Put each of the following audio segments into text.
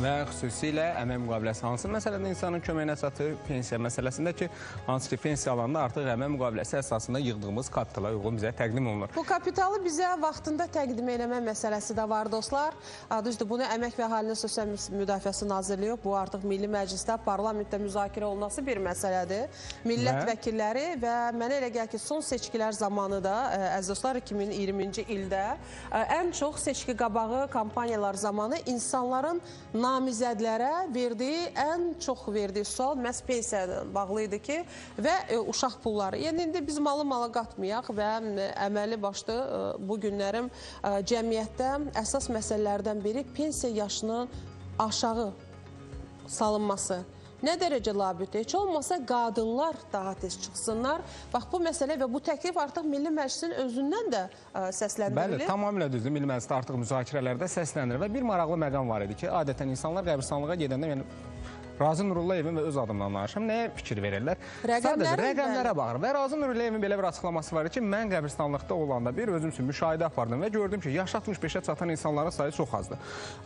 Və xüsusilə əmək müqaviləsi hansı məsələdə insanın köməyinə çatır? Pensiya məsələsində ki, hansı ki, pensiya alanda artıq əmək müqaviləsi əsasında yığdığımız kapitala uyğun bizə təqdim olunur. Bu kapitalı bizə vaxtında təqdim eləmə məsələsi də var dostlar. Düzdür, bunu Əmək və Əhalinin Sosial Müdafiəsi Nazirliyi bu artıq Milli Məclisdə, parlamentdə müzakirə olunası bir məsələdir. Millət Və? vəkilləri və mənə elə gəlir ki, son seçkilər zamanı da ə, əziz dostlar 2020-ci ildə ə, ən çox seçki qabağı kampaniyalar zamanı insanların namizədlərə verdiyi ən çox verdiyi sual məhz pensiya ilə bağlı idi ki, və ə, uşaq pulları. Yəni indi biz malı mala qatmayaq və ə, əməli başlı ə, bu günlərim cəmiyyətdə əsas məsələlərdən biri pensiya yaşının aşağı salınması. Nə dərəcə labüdür? Heç olmasa qadınlar daha tez çıxsınlar. Bax bu məsələ və bu təklif artıq Milli Məclisin özündən də ə, Bəli, səsləndirilir. tamamilə düzdür. Milli Məclisdə artıq müzakirələrdə səslənir və bir maraqlı məqam var idi ki, adətən insanlar qəbristanlığa gedəndə yəni Razı Nurullayevin və öz adımdan danışım. Nəyə fikir verirlər? Rəqəmlərin, Sadəcə rəqəmlərə baxır. Və Razı Nurullayevin belə bir açıqlaması var ki, mən qəbristanlıqda olanda bir özüm üçün müşahidə apardım və gördüm ki, yaş 65-ə çatan insanların sayı çox azdır.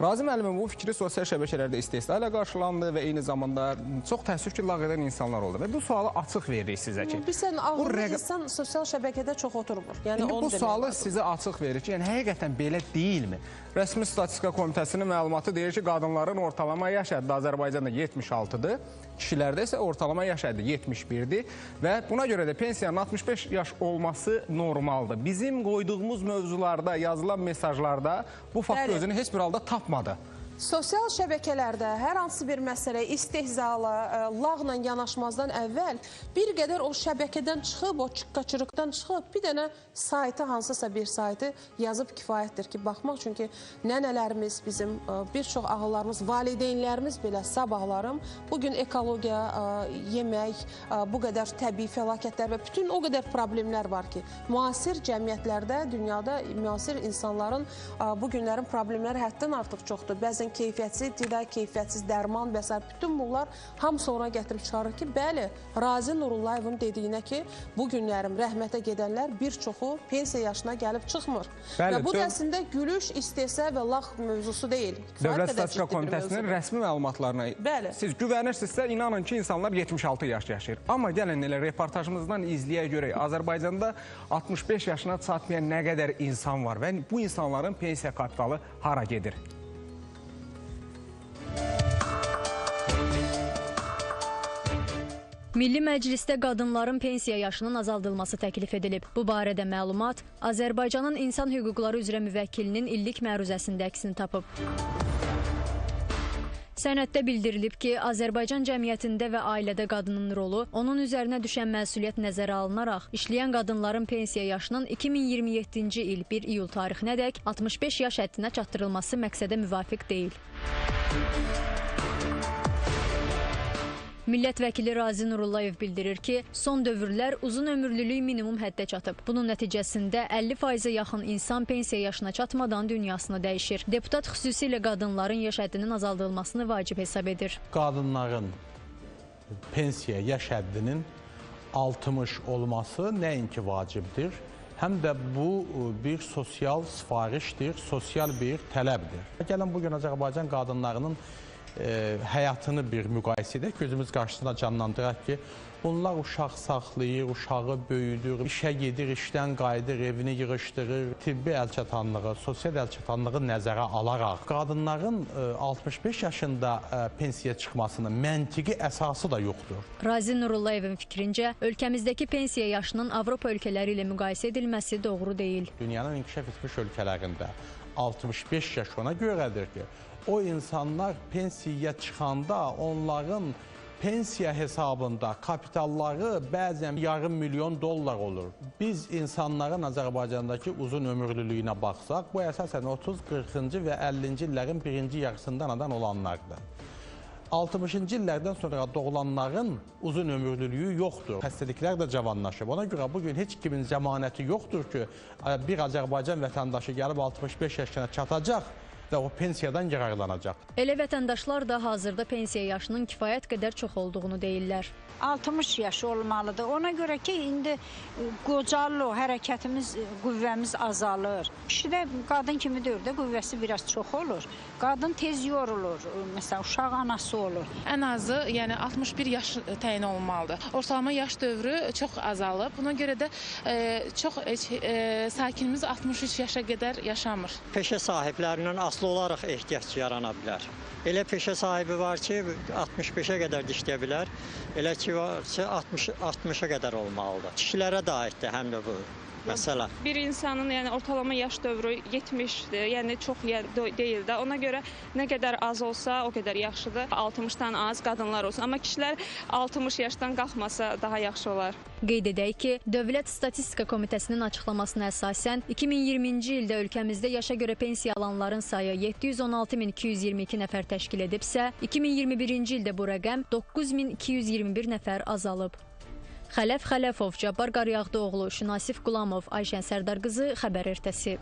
Razı müəllimin bu fikri sosial şəbəkələrdə istehza ilə qarşılandı və eyni zamanda çox təəssüf ki, lağ edən insanlar oldu və bu sualı açıq veririk sizə ki. Bilsən, ağıllı rəqə- insan sosial şəbəkədə çox oturmur. Yəni İndi bu sualı lazım. sizə açıq verir ki, yəni həqiqətən belə deyilmi? Rəsmi Statistika Komitəsinin məlumatı deyir ki, qadınların ortalama yaş həddi Azərbaycanda 76-dır, kişilərdə isə ortalama yaş həddi 71-dir və buna görə də pensiyanın 65 yaş olması normaldır. Bizim qoyduğumuz mövzularda, yazılan mesajlarda bu fakt özünü heç bir halda tapmadı. Sosial şəbəkələrdə hər hansı bir məsələ istehzala, ə, lağla yanaşmazdan əvvəl bir qədər o şəbəkədən çıxıb, o çıqqaçırıqdan çıxıb bir dənə saytı hansısa bir saytı yazıb kifayətdir ki, baxmaq çünki nənələrimiz, bizim ə, bir çox ağıllarımız, valideynlərimiz belə sabahlarım bu gün ekologiya, ə, yemək, bu qədər təbii fəlakətlər və bütün o qədər problemlər var ki, müasir cəmiyyətlərdə, dünyada müasir insanların bu günlərin problemləri həddən artıq çoxdur. Bəzən keyfiyyətsiz qida, keyfiyyətsiz dərman və s. bütün bunlar hamısı ona gətirib çıxarır ki, bəli, Razi Nurullayevin dediyinə ki, bu günlərim rəhmətə gedənlər bir çoxu pensiya yaşına gəlib çıxmır. Bəli, və bu da əslində gülüş, istehza və lağ mövzusu deyil. Dövlət Statistika Komitəsinin rəsmi məlumatlarına Bəli. siz güvənirsinizsə, inanın ki, insanlar 76 yaş yaşayır. Amma gəlin elə reportajımızdan izləyə görək. Azərbaycanda 65 yaşına çatmayan nə qədər insan var və bu insanların pensiya kapitalı hara gedir? Milli Məclisdə qadınların pensiya yaşının azaldılması təklif edilib. Bu barədə məlumat Azərbaycanın İnsan Hüquqları üzrə müvəkkilinin illik məruzəsində əksini tapıb. Sənəddə bildirilib ki, Azərbaycan cəmiyyətində və ailədə qadının rolu, onun üzərinə düşən məsuliyyət nəzərə alınaraq, işləyən qadınların pensiya yaşının 2027-ci il 1 iyul tarixinədək 65 yaş həddinə çatdırılması məqsədə müvafiq deyil. Millət vəkili Razi Nurullayev bildirir ki, son dövrlər uzun ömürlülük minimum həddə çatıb. Bunun nəticəsində 50%-ə yaxın insan pensiya yaşına çatmadan dünyasını dəyişir. Deputat xüsusilə qadınların yaş həddinin azaldılmasını vacib hesab edir. qadınların pensiya yaş həddinin 60 olması nəinki vacibdir, həm də bu e, bir sosial sifarişdir, sosial bir tələbdir. Gəlin bu gün Azərbaycan qadınlarının həyatını bir müqayisə edək, gözümüz qarşısında canlandıraq ki, bunlar uşaq saxlayır, uşağı böyüdür, işə gedir, işdən qayıdır, evini yığışdırır, tibbi əlçatanlığı, sosial əlçatanlığı nəzərə alaraq qadınların e, 65 yaşında e, pensiya çıxmasının məntiqi əsası da yoxdur. Razi Nurullayevin fikrincə, ölkəmizdəki pensiya yaşının Avropa ölkələri ilə müqayisə edilməsi doğru deyil. Dünyanın inkişaf etmiş ölkələrində 65 yaş ona görədir ki, o insanlar pensiyaya çıxanda onların pensiya hesabında kapitalları bəzən yarım milyon dollar olur. Biz insanların Azərbaycandakı uzun ömürlülüyünə baxsaq, bu əsasən 30, 40-cı və 50-ci illərin birinci yarısından anadan olanlardır. 60-cı illərdən sonra doğulanların uzun ömürlülüyü yoxdur. Xəstəliklər də cavanlaşıb. Ona görə bu gün heç kimin zəmanəti yoxdur ki, bir Azərbaycan vətəndaşı gəlib 65 yaşına çatacaq və o pensiyadan yararlanacaq. Elə vətəndaşlar da hazırda pensiya yaşının kifayət qədər çox olduğunu deyirlər. 60 yaş olmalıdır. Ona görə ki, indi e, qocalır, hərəkətimiz, e, qüvvəmiz azalır. Kişidə qadın kimi deyil də qüvvəsi biraz çox olur. Qadın tez yorulur. E, Məsələn, uşaq anası olur. Ən azı, yəni 61 yaş təyin olunmalıdır. Ortalama yaş dövrü çox azalıb. Buna görə də e, çox e, sakinimiz 63 yaşa qədər yaşamır. peşə sahiblərindən asılı olaraq ehtiyac yarana bilər. Elə peşə sahibi var ki, 65-ə qədər dişləyə bilər. Elə ki var ki, 60 60-a qədər olmalıdır. Kişilərə də aiddir həm də bu məsələ. bir insanın yəni ortalama yaş dövrü 70-dir. Yəni çox deyil də. Ona görə nə qədər az olsa, o qədər yaxşıdır. 60-dan az qadınlar olsun. Amma kişilər 60 yaşdan qalxmasa daha yaxşı olar. Qeyd edək ki, Dövlət Statistika Komitəsinin açıqlamasına əsasən 2020-ci ildə ölkəmizdə yaşa görə pensiya alanların sayı 716222 nəfər təşkil edibsə, 2021-ci ildə bu rəqəm 9221 nəfər azalıb. Xələf Xələfov, Cabbar Qaryağdıoğlu, Şünasif Qulamov, Ayşən Sərdarqızı, Xəbər ertəsi.